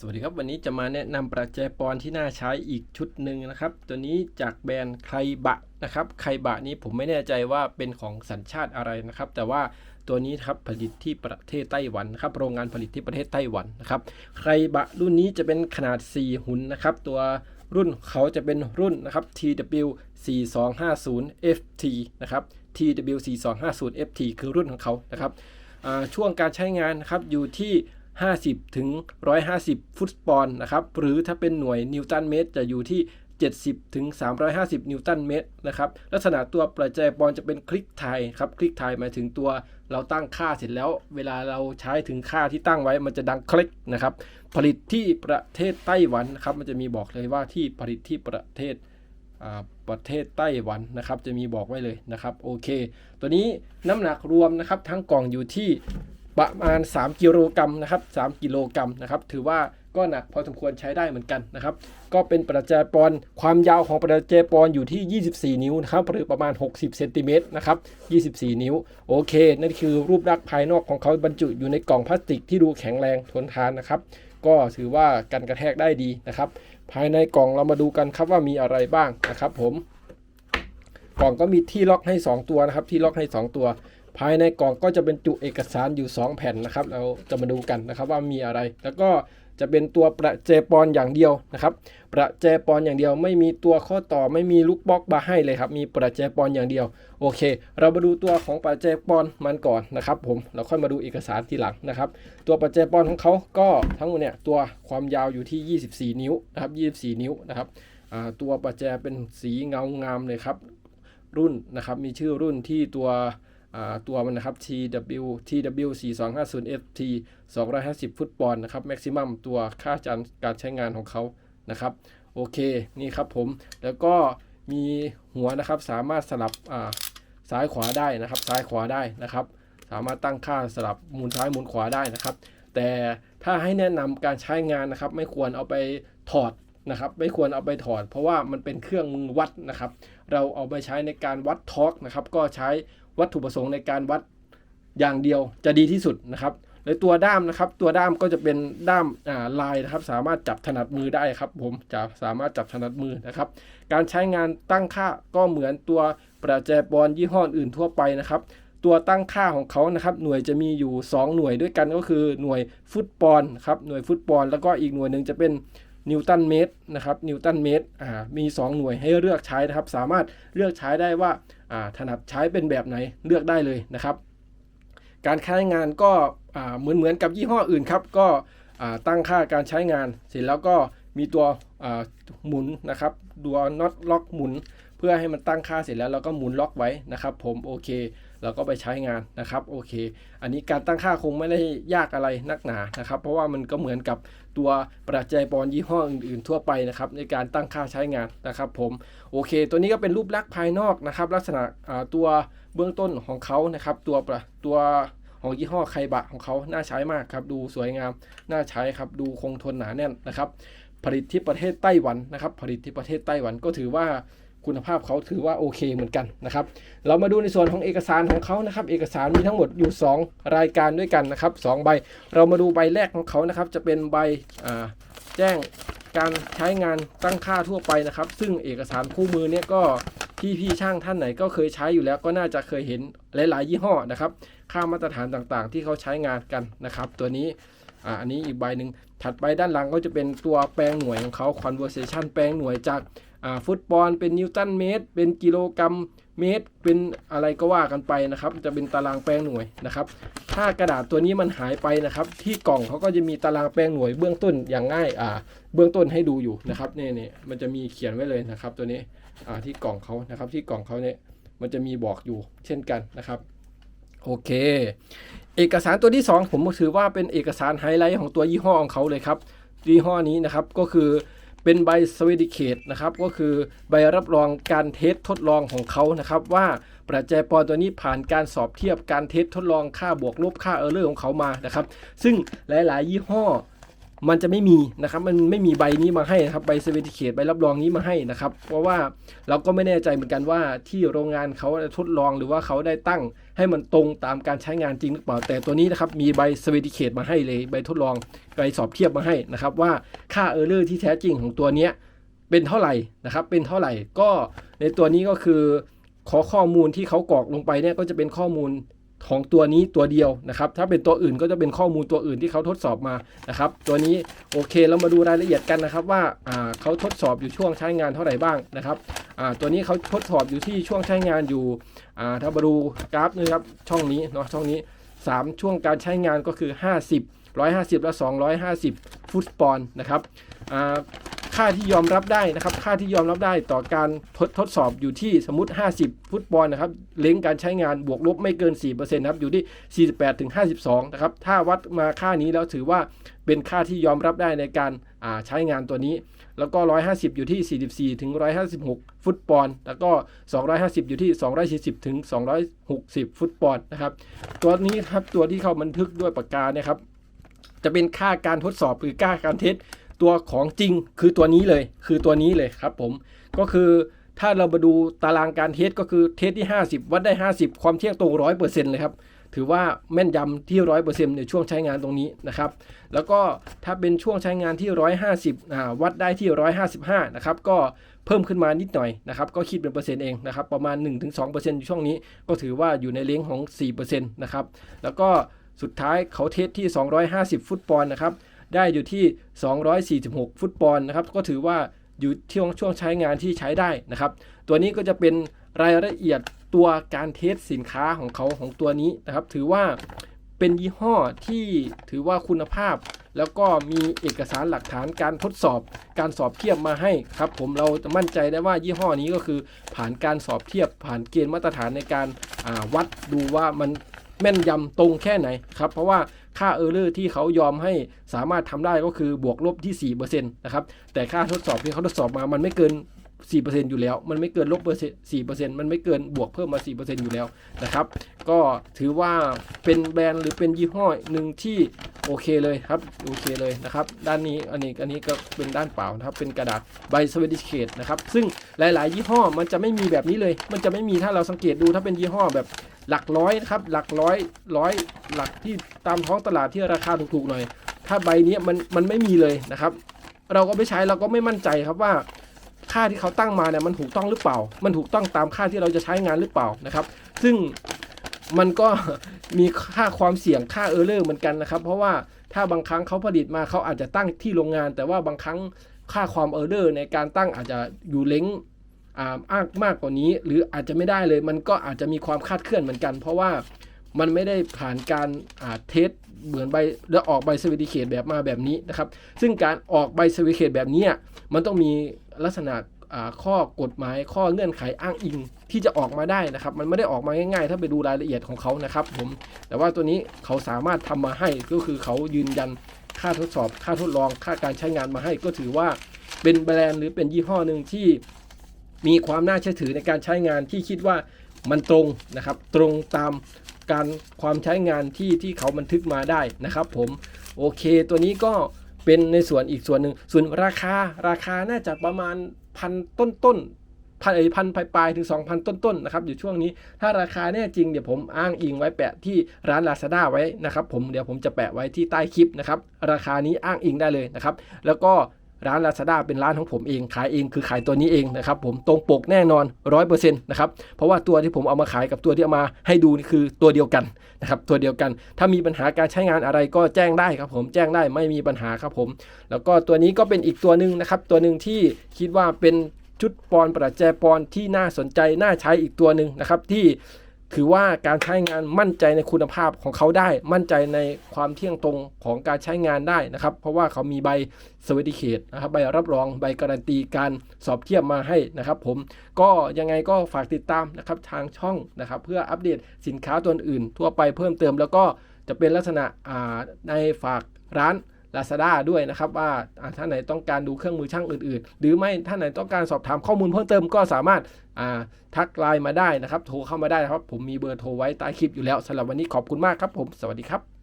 สวัสดีครับวันนี้จะมาแนะนำประแจปอนที่น่าใช้อีกชุดหนึ่งนะครับ ตัวนี้จากแบรนด์ไคบะนะครับไคบะนี้ผมไม่แน่ใจว่าเป็นของสัญชาติอะไรนะครับ แต่ว่าตัวนี้ครับผลิตที่ประเทศไต้หวันนะครับโรงงานผลิตที่ประเทศไต้หวันนะครับไคบะรุ่นนี้จะเป็นขนาด 4 หุ่นนะครับ ตัวรุ่นเขาจะเป็นรุ่นนะครับ TW 4250 FT นะครับ TW 4250 FT คือรุ่นของเขานะครับช่วงการใช้งานนะครับอยู่ที่ 50 ถึง 150 ฟุตปอนด์นะครับ หรือถ้าเป็นหน่วยนิวตันเมตรจะอยู่ที่ 70 ถึง 350 นิวตันเมตรนะครับ ลักษณะตัวประแจปอนจะเป็นคลิกไทยครับ คลิกไทยหมายถึงตัวเราตั้งค่าเสร็จแล้ว เวลาเราใช้ถึงค่าที่ตั้งไว้มันจะดังคลิกนะครับ ผลิตที่ประเทศไต้หวันนะครับ มันจะมีบอกเลยว่าที่ผลิตที่ประเทศประเทศไต้หวันนะครับ จะมีบอกไว้เลยนะครับ โอเค ตัวนี้น้ำหนักรวมนะครับ ทั้งกล่องอยู่ที่ ประมาณ 3 กิโลกรัมนะครับ3กิโลกรัมนะครับ ถือว่าก็หนักพอสมควรใช้ได้เหมือนกันนะครับ ก็เป็นประแจปอนความยาวของประแจปอนอยู่ที่ 24 นิ้วนะครับหรือประมาณ 60เซนติเมตรนะครับ 24 นิ้ว โอเค นั่นคือรูปลักษณ์ภายนอกของเขาบรรจุอยู่ในกล่องพลาสติกที่ดูแข็งแรงทนทานนะครับ ก็ถือว่ากันกระแทกได้ดีนะครับ ภายในกล่องเรามาดูกันครับว่ามีอะไรบ้างนะครับ ผม กล่องก็มีที่ล็อกให้ 2 ตัวนะครับ ที่ล็อกให้ 2 ตัว ภายในกล่องก็จะเป็นจุเอกสารอยู่ 2 แผ่นนะครับ เราจะมาดูกันนะครับว่ามีอะไร แล้วก็จะเป็นตัวประแจปอนอย่างเดียวนะครับ ประแจปอนอย่างเดียว ไม่มีตัวข้อต่อไม่มีลูกบล็อกมาให้เลยครับ มีประแจปอนอย่างเดียว โอเค เรามาดูตัวของประแจปอนมันก่อนนะครับ ผม เราค่อยมาดูเอกสารทีหลังนะครับ ตัวประแจปอนของเขาก็ทั้งหมดเนี่ยตัวความยาวอยู่ที่ 24 นิ้วนะครับ24 นิ้วนะครับตัวประแจเป็นสีเงางามเลยครับ รุ่นนะครับ มีชื่อรุ่นที่ตัว ตัวมันนะครับ TW TW 4250 FT 250 ฟุตปอนด์นะครับแม็กซิมัมตัวค่าการการใช้งานของเขานะครับ โอเค นี่ครับผม แล้วก็มีหัวนะครับ สามารถสลับซ้ายขวาได้นะครับ ซ้ายขวาได้นะครับ สามารถตั้งค่าสลับหมุนซ้ายหมุนขวาได้นะครับ แต่ถ้าให้แนะนำการใช้งานนะครับ ไม่ควรเอาไปถอดนะครับ ไม่ควรเอาไปถอด เพราะว่ามันเป็นเครื่องมือวัดนะครับ เราเอาไปใช้ในการวัดทอร์กนะครับ ก็ใช้ วัตถุประสงค์ในการวัดอย่างเดียวจะดีที่สุดนะครับและตัวด้ามนะครับ ตัวด้ามก็จะเป็นด้ามาลายนะครับ สามารถจับถนัดมือได้ครับ ผมจะสามารถจับถนัดมือนะครับ การใช้งานตั้งค่าก็เหมือนตัวประแจปอนยี่ห้ออื่นทั่วไปนะครับ ตัวตั้งค่าของเขานะครับ หน่วยจะมีอยู่ 2 หน่วยด้วยกันก็คือหน่วยฟุตปอนด์ครับหน่วยฟุตปอนด์แล้วก็อีกหน่วยหนึ่งจะเป็น นิวตันเมตรนะครับนิวตันเมตรมี 2 หน่วยให้เลือกใช้นะครับ สามารถเลือกใช้ได้ว่าถนัดใช้เป็นแบบไหนเลือกได้เลยนะครับ การใช้งานก็เหมือนเหมือนกับยี่ห้ออื่นครับ ก็ตั้งค่าการใช้งานเสร็จแล้วก็มีตัวหมุนนะครับตัวน็อตล็อกหมุน เพื่อให้มันตั้งค่าเสร็จแล้วเราก็หมุนล็อกไว้นะครับ ผมโอเค เราก็ไปใช้งานนะครับโอเค อันนี้การตั้งค่าคงไม่ได้ยากอะไรนักหนานะครับ เพราะว่ามันก็เหมือนกับตัวประแจปอนยี่ห้ออื่นๆทั่วไปนะครับในการตั้งค่าใช้งานนะครับผมโอเค ตัวนี้ก็เป็นรูปลักษณ์ภายนอกนะครับ ลักษณะตัวเบื้องต้นของเขานะครับ ตัวประตัวของยี่ห้อไคบะของเขาน่าใช้มากครับ ดูสวยงาม น่าใช้ครับ ดูคงทนหนาแน่นนะครับ ผลิตที่ประเทศไต้หวันนะครับ ผลิตที่ประเทศไต้หวันก็ถือว่า คุณภาพเขาถือว่าโอเคเหมือนกันนะครับ เรามาดูในส่วนของเอกสารของเขานะครับ เอกสารมีทั้งหมดอยู่ 2 รายการด้วยกันนะครับ2ใบ เรามาดูใบแรกของเขานะครับ จะเป็นใบแจ้งการใช้งานตั้งค่าทั่วไปนะครับ ซึ่งเอกสารคู่มือเนี่ยก็พี่พี่ๆช่างท่านไหนก็เคยใช้อยู่แล้วก็น่าจะเคยเห็นหลาย ๆ ยี่ห้อนะครับ ค่ามาตรฐานต่างๆ ที่เขาใช้งานกันนะครับ ตัวนี้อันนี้อีกใบหนึ่งถัดไปด้านหลังก็จะเป็นตัวแปลงหน่วยของเขา conversation แปลงหน่วยจาก ฟุตบอลเป็นนิวตันเมตร เป็นกิโลกรัมเมตร เป็นอะไรก็ว่ากันไปนะครับ จะเป็นตารางแปลงหน่วยนะครับ ถ้ากระดาษตัวนี้มันหายไปนะครับ ที่กล่องเขาก็จะมีตารางแปลงหน่วยเบื้องต้นอย่างง่ายอ่าเบื้องต้นให้ดูอยู่นะครับนี่นี่มันจะมีเขียนไว้เลยนะครับ ตัวนี้อ่าที่กล่องเขานะครับ ที่กล่องเขาเนี่ยมันจะมีบอกอยู่เช่นกันนะครับโอเค เอกสารตัวที่ 2 ผมถือว่าเป็นเอกสารไฮไลท์ของตัวยี่ห้อของเขาเลยครับยี่ห้อนี้นะครับก็คือ เป็นใบสวีดิเคตนะครับก็คือใบรับรองการเทสทดลองของเขานะครับ ว่าประแจปอนตัวนี้ผ่านการสอบเทียบการเทสทดลองค่าบวกลบค่าเออร์เลอร์ของเขามานะครับ ซึ่งหลาย ๆ ยี่ห้อ มันจะไม่มีนะครับ มันไม่มีใบนี้มาให้นะครับ ใบเซอร์ติเคตใบรับรองนี้มาให้นะครับ เพราะว่าเราก็ไม่แน่ใจเหมือนกันว่าที่โรงงานเขาทดลองหรือว่าเขาได้ตั้ง ให้มันตรงตามการใช้งานจริงหรือเปล่า แต่ตัวนี้นะครับมีใบเซอร์ติเคตมาให้เลยใบทดลองใบสอบเทียบมาให้นะครับ ว่าค่าเออร์เลอร์ที่แท้จริงของตัวนี้เป็นเท่าไหร่นะครับ เป็นเท่าไหร่ก็ในตัวนี้ก็คือขอข้อมูลที่เขากรอกลงไปเนี่ยก็จะเป็นข้อมูล ของตัวนี้ตัวเดียวนะครับ ถ้าเป็นตัวอื่นก็จะเป็นข้อมูลตัวอื่นที่เขาทดสอบมานะครับ ตัวนี้โอเคเรามาดูรายละเอียดกันนะครับว่าเขาทดสอบอยู่ช่วงใช้งานเท่าไหร่บ้างนะครับตัวนี้เขาทดสอบอยู่ที่ช่วงใช้งานอยู่ถ้ามาดูกราฟนะครับช่องนี้เนาะช่องนี้ 3 ช่วงการใช้งานก็คือ 50 150 และ 250 ฟุตปอนนะครับ ค่าที่ยอมรับได้นะครับ ค่าที่ยอมรับได้ต่อการทดทดสอบอยู่ที่สมมติ 50 ฟุตบอลนะครับเล้งการใช้งานบวกลบไม่เกิน 4%นะครับอยู่ที่ 48ถึง52 นะครับ ถ้าวัดมาค่านี้แล้วถือว่าเป็นค่าที่ยอมรับได้ในการาใช้งานตัวนี้ แล้วก็ 150 อยู่ที่ 44ถึง156 ฟุตบอลแล้วก็ 250 อยู่ที่ 240ถึง260 ฟุตบอลนะครับ ตัวนี้ครับตัวที่เขาบันทึกด้วยปากกาเนี่ยครับจะเป็นค่าการทดสอบหรือค่าการเทส ตัวของจริงคือตัวนี้เลย คือตัวนี้เลยครับผมก็คือถ้าเรามาดูตารางการเทสก็คือเทสที่ 50 วัดได้ 50 ความเที่ยงตรง 100%เลยครับ ถือว่าแม่นยำที่ 100%ในช่วงใช้งานตรงนี้นะครับ แล้วก็ถ้าเป็นช่วงใช้งานที่ 150อ่าวัดได้ที่ 155 นะครับ ก็เพิ่มขึ้นมานิดหน่อยนะครับ ก็คิดเป็นเปอร์เซ็นต์เองนะครับ ประมาณ 1-2%อยู่ช่วงนี้ ก็ถือว่าอยู่ในเลงของ 4%นะครับ แล้วก็สุดท้ายเขาเทสที่ 250 ฟุตบอลนะครับ ได้อยู่ที่ 246 ฟุตบอลนะครับ ก็ถือว่าอยู่ช่วงช่วงใช้งานที่ใช้ได้นะครับ ตัวนี้ก็จะเป็นรายละเอียดตัวการเทสสินค้าของเขาของตัวนี้นะครับ ถือว่าเป็นยี่ห้อที่ถือว่าคุณภาพ แล้วก็มีเอกสารหลักฐานการทดสอบ การสอบเทียบมาให้ครับผมเราจะมั่นใจได้ว่ายี่ห้อนี้ก็คือผ่านการสอบเทียบ ผ่านเกณฑ์มาตรฐานในการาวัดดูว่ามันแม่นยำตรงแค่ไหนครับ เพราะว่า ค่าเออร์เลอร์ที่เขายอมให้สามารถทำได้ก็คือบวกลบที่4%นะครับแต่ค่าทดสอบที่เขาทดสอบมามันไม่เกิน 4%อยู่แล้ว มันไม่เกินลบเปอร์เซ็นต์4%มันไม่เกินบวกเพิ่มมา 4%อยู่แล้วนะครับ ก็ถือว่าเป็นแบรนด์หรือเป็นยี่ห้อหนึ่งที่โอเคเลยครับโอเคเลยนะครับ ด้านนี้อันนี้อันนี้ก็เป็นด้านเปล่านะครับ เป็นกระดาษใบสวิติเคตนะครับ ซึ่งหลาย ๆ ยี่ห้อมันจะไม่มีแบบนี้เลย มันจะไม่มีถ้าเราสังเกตดูถ้าเป็นยี่ห้อแบบหลักร้อยนะครับ หลักร้อยร้อยหลักที่ตามท้องตลาดที่ราคาถูก ๆ หน่อย ถ้าใบนี้มันมันไม่มีเลยนะครับ เราก็ไม่ใช้เราก็ไม่มั่นใจครับว่า ค่าที่เขาตั้งมาเนี่ยมันถูกต้องหรือเปล่า มันถูกต้องตามค่าที่เราจะใช้งานหรือเปล่านะครับ ซึ่งมันก็มีค่าความเสี่ยงค่าเออร์เลอร์เหมือนกันนะครับ เพราะว่าถ้าบางครั้งเขาผลิตมาเขาอาจจะตั้งที่โรงงาน แต่ว่าบางครั้งค่าความเออร์เลอร์ในการตั้งอาจจะอยู่เล้งอ่าอ้างมากกว่านี้ หรืออาจจะไม่ได้เลย มันก็อาจจะมีความคาดเคลื่อนเหมือนกัน เพราะว่ามันไม่ได้ผ่านการอ่าเทสเหมือนใบแล้วออกใบสวิติเคตแบบมาแบบนี้นะครับ ซึ่งการออกใบสวิติเคตแบบนี้มันต้องมี ลักษณะข้อกฎหมายข้อเงื่อนไขอ้างอิงที่จะออกมาได้นะครับ มันไม่ได้ออกมาง่ายๆ ถ้าไปดูรายละเอียดของเขานะครับผมแต่ว่าตัวนี้เขาสามารถทำมาให้ก็คือเขายืนยันค่าทดสอบ ค่าทดลองค่าการใช้งานมาให้ ก็ถือว่าเป็นแบรนด์หรือเป็นยี่ห้อหนึ่งที่มีความน่าเชื่อถือในการใช้งานที่คิดว่ามันตรงนะครับ ตรงตามการความใช้งานที่ที่เขาบันทึกมาได้นะครับ ผมโอเค ตัวนี้ก็ เป็นในส่วนอีกส่วนหนึ่งส่วนราคาราคาน่าจะประมาณพันต้นต้นๆพันไอพันปลายๆถึง 2,000 ต้นๆนะครับอยู่ช่วงนี้ถ้าราคาแน่จริงเดี๋ยวผมอ้างอิงไว้แปะที่ร้าน Lazada ไว้นะครับผมเดี๋ยวผมจะแปะไว้ที่ใต้คลิปนะครับราคานี้อ้างอิงได้เลยนะครับแล้วก็ ร้าน Lazada เป็นร้านของผมเองขายเองคือขายตัวนี้เองนะครับผมตรงปกแน่นอน 100%นะครับเพราะว่าตัวที่ผมเอามาขายกับตัวที่เอามาให้ดูนี่คือตัวเดียวกันนะครับตัวเดียวกัน ถ้ามีปัญหาการใช้งานอะไรก็แจ้งได้ครับผมแจ้งได้ไม่มีปัญหาครับผม แล้วก็ตัวนี้ก็เป็นอีกตัวหนึ่งนะครับตัวหนึ่งที่คิดว่าเป็นชุดปอนประแจปอนที่น่าสนใจน่าใช้อีกตัวหนึ่งนะครับที่ ถือว่าการใช้งานมั่นใจในคุณภาพของเขาได้ มั่นใจในความเที่ยงตรงของการใช้งานได้นะครับ เพราะว่าเขามีใบสวัสดิเคตนะครับ ใบรับรอง ใบการันตีการสอบเทียบมาให้นะครับผม ก็ยังไงก็ฝากติดตามนะครับทางช่องนะครับ เพื่ออัปเดตสินค้าตัวอื่น ทั่วไปเพิ่มเติม แล้วก็จะเป็นลักษณะในฝากร้าน Lazada ด้วยนะครับว่าอ่าท่านไหนต้องการดูเครื่องมือช่างอื่นๆ หรือไม่ท่านไหนต้องการสอบถามข้อมูลเพิ่มเติมก็สามารถทักไลน์มาได้นะครับ โทรเข้ามาได้นะครับ ผมมีเบอร์โทรไว้ใต้คลิปอยู่แล้วสำหรับวันนี้ขอบคุณมากครับผม สวัสดีครับ